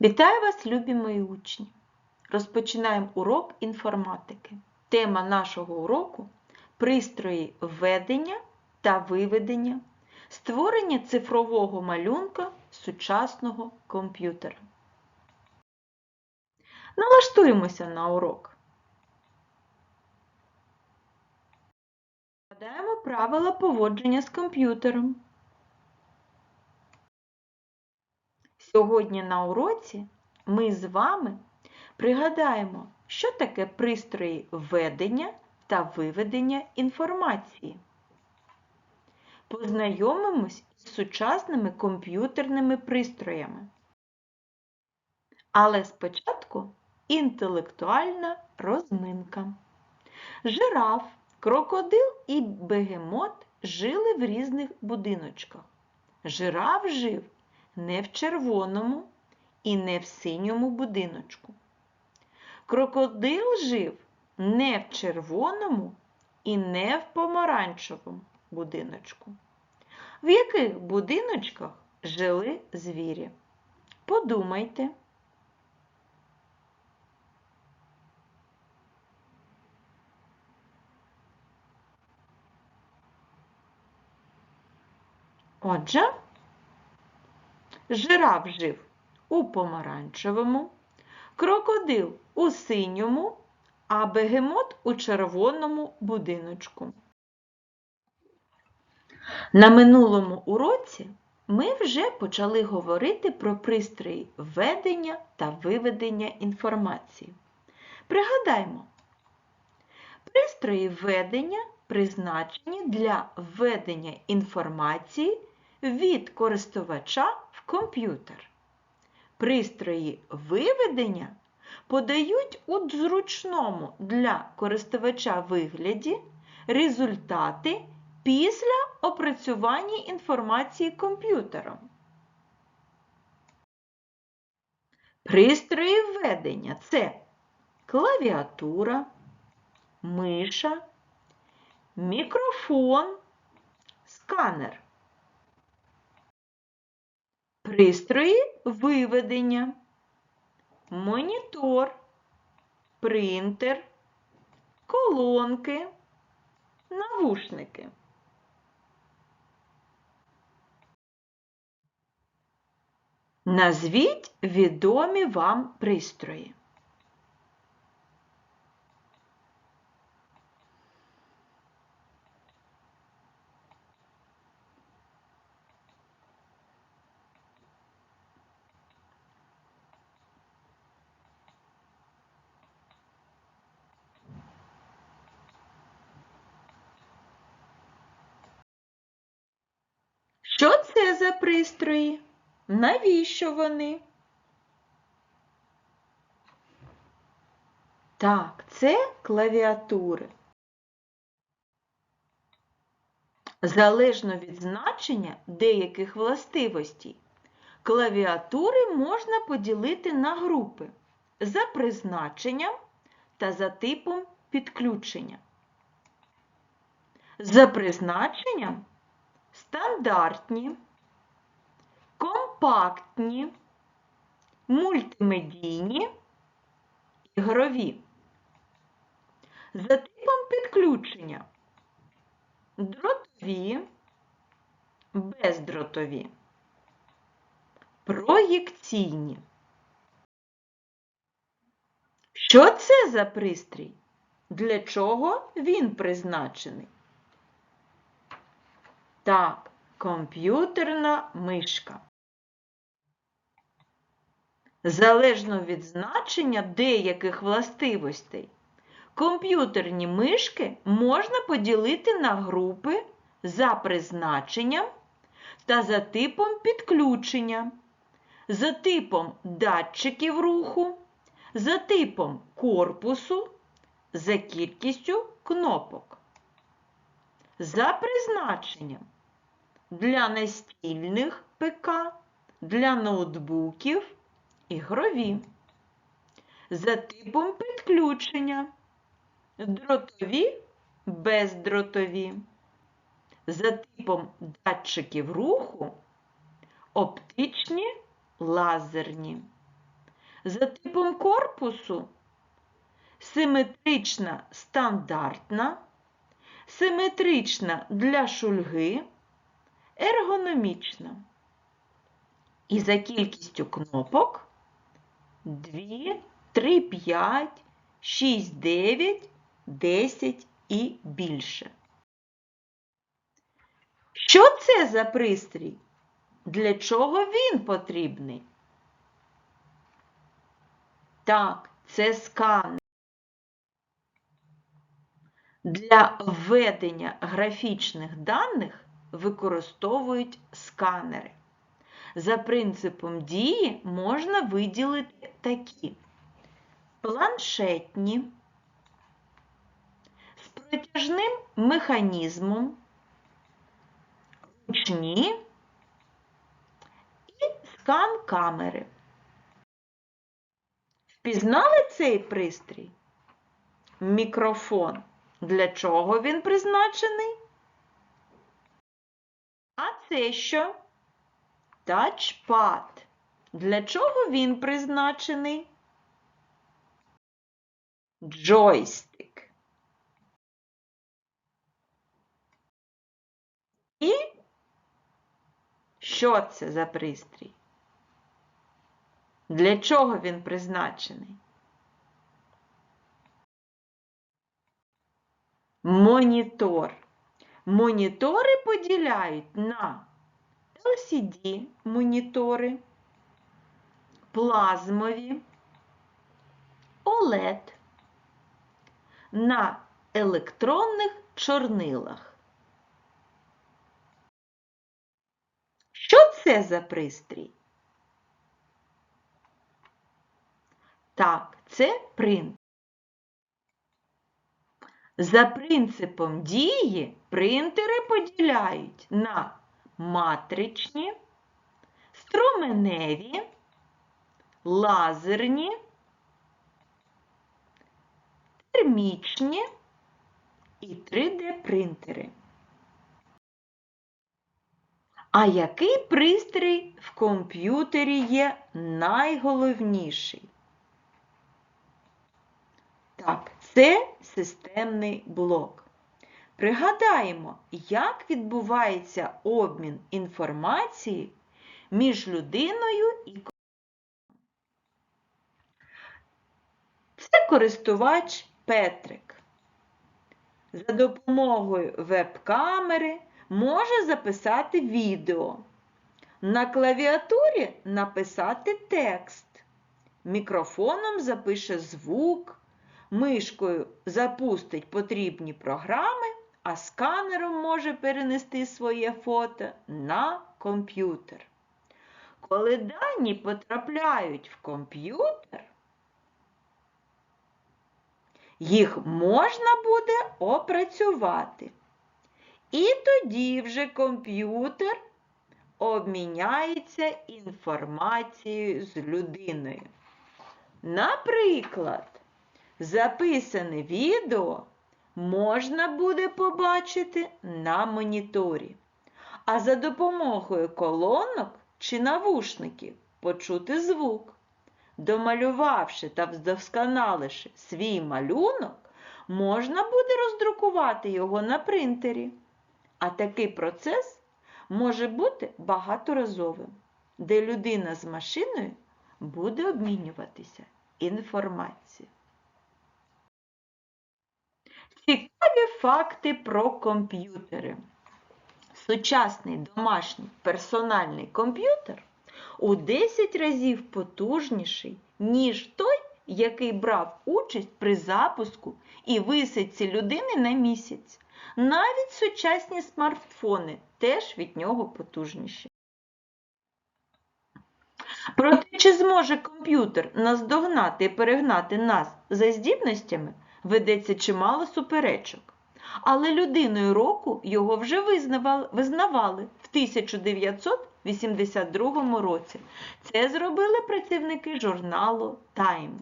Вітаю вас, любі мої учні! Розпочинаємо урок інформатики. Тема нашого уроку пристрої введення та виведення, створення цифрового малюнка сучасного комп'ютера. Налаштуємося на урок. Згадаємо правила поводження з комп'ютером. Сьогодні на уроці ми з вами пригадаємо, що таке пристрої введення та виведення інформації. Познайомимось з сучасними комп'ютерними пристроями. Але спочатку інтелектуальна розминка. Жираф, крокодил і бегемот жили в різних будиночках. Жираф жив не в червоному і не в синьому будиночку. Крокодил жив не в червоному і не в помаранчевому будиночку. В яких будиночках жили звірі? Подумайте. Отже, Жираф жив у помаранчевому, крокодил у синьому, а бегемот у червоному будиночку. На минулому уроці ми вже почали говорити про пристрої введення та виведення інформації. Пригадаймо, пристрої введення призначені для введення інформації від користувача комп'ютер. Пристрої виведення подають у зручному для користувача вигляді результати після опрацювання інформації комп'ютером. Пристрої введення це клавіатура, миша, мікрофон, сканер. Пристрої виведення, монітор, принтер, колонки, навушники. Назвіть відомі вам пристрої. Що це за пристрої? Навіщо вони? Так, це клавіатури. Залежно від значення деяких властивостей, клавіатури можна поділити на групи за призначенням та за типом підключення. За призначенням стандартні, компактні, мультимедійні, ігрові. За типом підключення дротові, бездротові, проєкційні. Що це за пристрій? Для чого він призначений? Так, комп'ютерна мишка. Залежно від значення деяких властивостей, комп'ютерні мишки можна поділити на групи за призначенням та за типом підключення, за типом датчиків руху, за типом корпусу, за кількістю кнопок. За призначенням для настільних ПК, для ноутбуків ігрові. За типом підключення дротові, бездротові. За типом датчиків руху оптичні лазерні. За типом корпусу симетрична стандартна, симетрична для шульги, ергономічна. І за кількістю кнопок 2, 3, 5, 6, 9, 10 і більше. Що це за пристрій? Для чого він потрібний? Так, це сканер. Для введення графічних даних використовують сканери. За принципом дії можна виділити такі планшетні з протяжним механізмом, ручні і скан камери. Впізнали цей пристрій? Мікрофон. Для чого він призначений? А це що? Тачпад. Для чого він призначений? Джойстик. І що це за пристрій? Для чого він призначений? Монітор. Монітори поділяють на LCD монітори, плазмові, OLED на електронних чорнилах. Що це за пристрій? Так, це принтер. За принципом дії принтери поділяють на матричні, струменеві, лазерні, термічні і 3D-принтери. А який пристрій в комп'ютері є найголовніший? Так, це системний блок. Пригадаємо, як відбувається обмін інформації між людиною і комп'ютером. Це користувач Петрик. За допомогою веб-камери може записати відео. На клавіатурі написати текст. Мікрофоном запише звук, мишкою запустить потрібні програми, а сканером може перенести своє фото на комп'ютер. Коли дані потрапляють в комп'ютер, їх можна буде опрацювати. І тоді вже комп'ютер обміняється інформацією з людиною. Наприклад, записане відео можна буде побачити на моніторі, а за допомогою колонок чи навушників почути звук. Домалювавши та вдосконаливши свій малюнок, можна буде роздрукувати його на принтері. А такий процес може бути багаторазовим, де людина з машиною буде обмінюватися інформацією. Цікаві факти про комп'ютери. Сучасний домашній персональний комп'ютер у 10 разів потужніший, ніж той, який брав участь при запуску і висадці людини на місяць. Навіть сучасні смартфони теж від нього потужніші. Проте, чи зможе комп'ютер наздогнати і перегнати нас за здібностями, ведеться чимало суперечок. Але людиною року його вже визнавали, в 1982 році. Це зробили працівники журналу Time.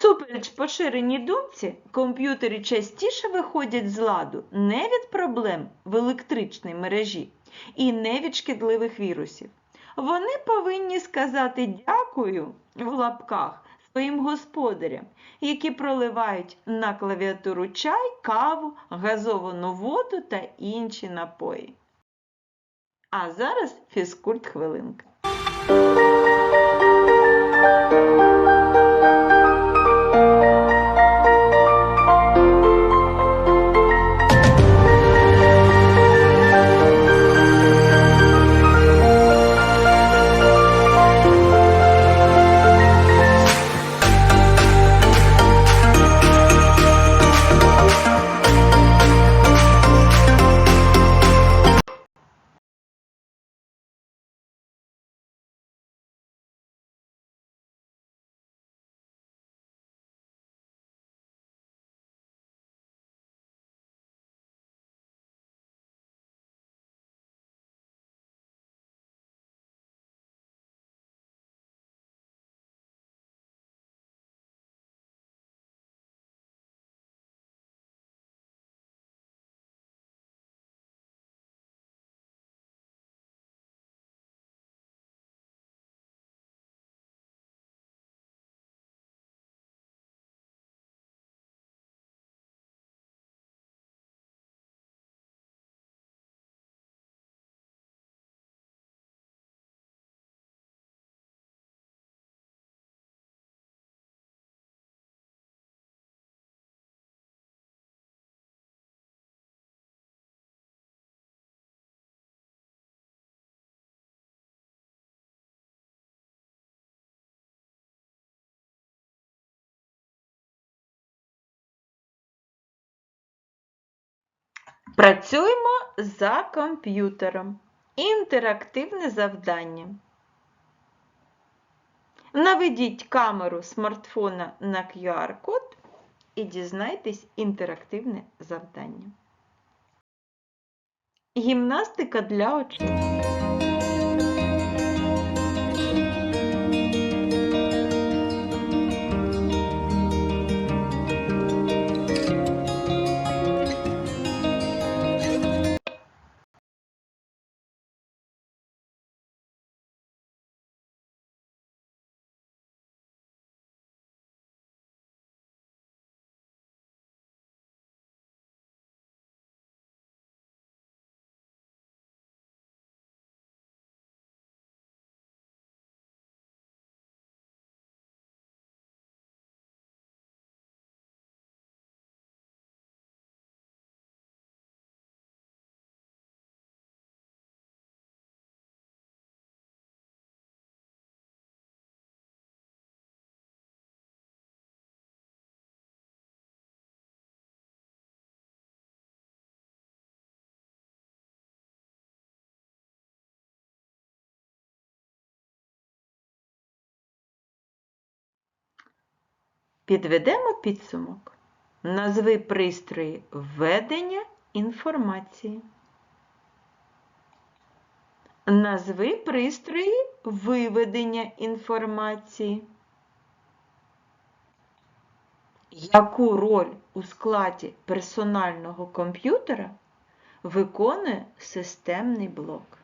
Супереч поширеній думці, комп'ютери частіше виходять з ладу не від проблем в електричній мережі і не від шкідливих вірусів, вони повинні сказати дякую в лапках своїм господарям, які проливають на клавіатуру чай, каву, газовану воду та інші напої. А зараз фізкульт хвилинка. Працюємо за комп'ютером. Інтерактивне завдання. Наведіть камеру смартфона на QR-код і дізнайтесь інтерактивне завдання. Гімнастика для очей. Підведемо підсумок. Назви пристрої введення інформації. Назви пристрої виведення інформації. Яку роль у складі персонального комп'ютера виконує системний блок?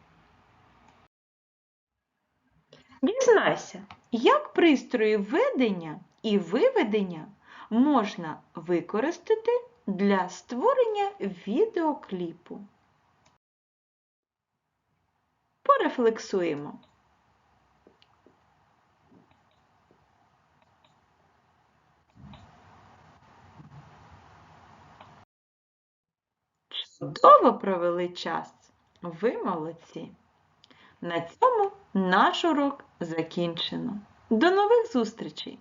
Дізнайся, як пристрої введення і виведення можна використати для створення відеокліпу. Порефлексуємо. Чудово провели час. Ви молодці. На цьому наш урок закінчено. До нових зустрічей!